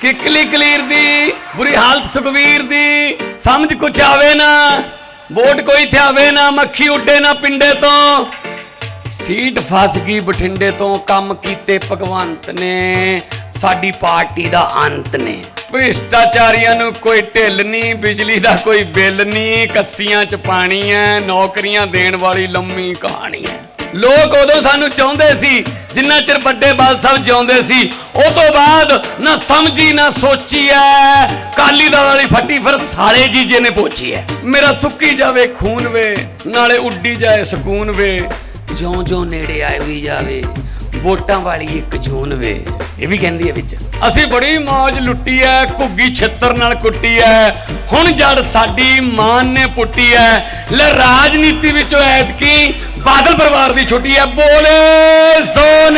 ਕਿਕਲੀ ਕਲੀਰ ਦੀ, ਬੁਰੀ ਹਾਲਤ ਸੁਖਵੀਰ ਦੀ, ਸਮਝ ਕੁਛ ਆਵੇ ਨਾ, ਵੋਟ ਕੋਈ ਥਿਆਵੇ ਨਾ, ਮੱਖੀ ਉੱਡੇ ਨਾ ਪਿੰਡੇ ਤੋਂ। ਸੀਟ ਫਸ ਗਈ ਬਠਿੰਡੇ ਤੋਂ, ਕੰਮ ਕੀਤੇ ਭਗਵੰਤ ਨੇ, ਸਾਡੀ ਪਾਰਟੀ ਦਾ ਅੰਤ ਨੇ। ਭ੍ਰਿਸ਼ਟਾਚਾਰੀਆਂ ਨੂੰ ਕੋਈ ਢਿੱਲ ਨਹੀਂ, ਬਿਜਲੀ ਦਾ ਕੋਈ ਬਿੱਲ ਨਹੀਂ, ਕੱਸੀਆਂ ਚ ਪਾਣੀ ਐ ਨੌਕਰੀਆਂ ਦੇਣ ਵਾਲੀ ਲੰਮੀ ਕਹਾਣੀ ਐ ਲੋਕ ਉਦੋਂ ਸਾਨੂੰ ਚਾਹੁੰਦੇ ਸੀ, ਜਿੰਨਾ ਚਿਰ ਵੱਡੇ ਬਾਲ ਸਾਹਿਬ ਜਿਉਂਦੇ ਸੀ, ਉਹ ਤੋਂ ਬਾਅਦ ਨਾ ਸਮਝੀ, ਨਾ ਸੋਚੀ ਐ। ਕਾਲੀ ਦਾਲ ਵਾਲੀ ਫੱਟੀ ਫਿਰ ਸਾਲੇ ਜੀਜੇ ਨੇ ਪੋਚੀ ਐ। ਮੇਰਾ ਸੁੱਕੀ ਜਾਵੇ, ਖੂਨ ਵੇ, ਨਾਲੇ ਉੱਡੀ ਜਾਏ ਸਕੂਨ ਵੇ। ਜਿਉਂ ਜਿਉਂ ਨੇੜੇ ਆਈ ਵੀ ਜਾਵੇ, ਵੋਟਾਂ ਵਾਲੀ ਇੱਕ ਜੂਨ ਵੇ। ਇਹ ਵੀ ਕਹਿੰਦੀ ਹੈ ਵਿੱਚ। ਅਸੀਂ ਬੜੀ ਮੌਜ ਲੁੱਟੀ ਐ ਘੁੱਗੀ ਛਿੱਤਰ ਨਾਲ ਕੁੱਟੀ ਐ ਹੁਣ ਜੜ ਸਾਡੀ ਮਾਨ ਨੇ ਪੁੱਟੀ ਐ ਲੈ ਰਾਜਨੀਤੀ ਵਿੱਚੋਂ ਐਤਕੀ ਬਾਦਲ ਪਰਿਵਾਰ ਦੀ ਛੁੱਟੀ ਐ ਬੋਲੇ ਸੋ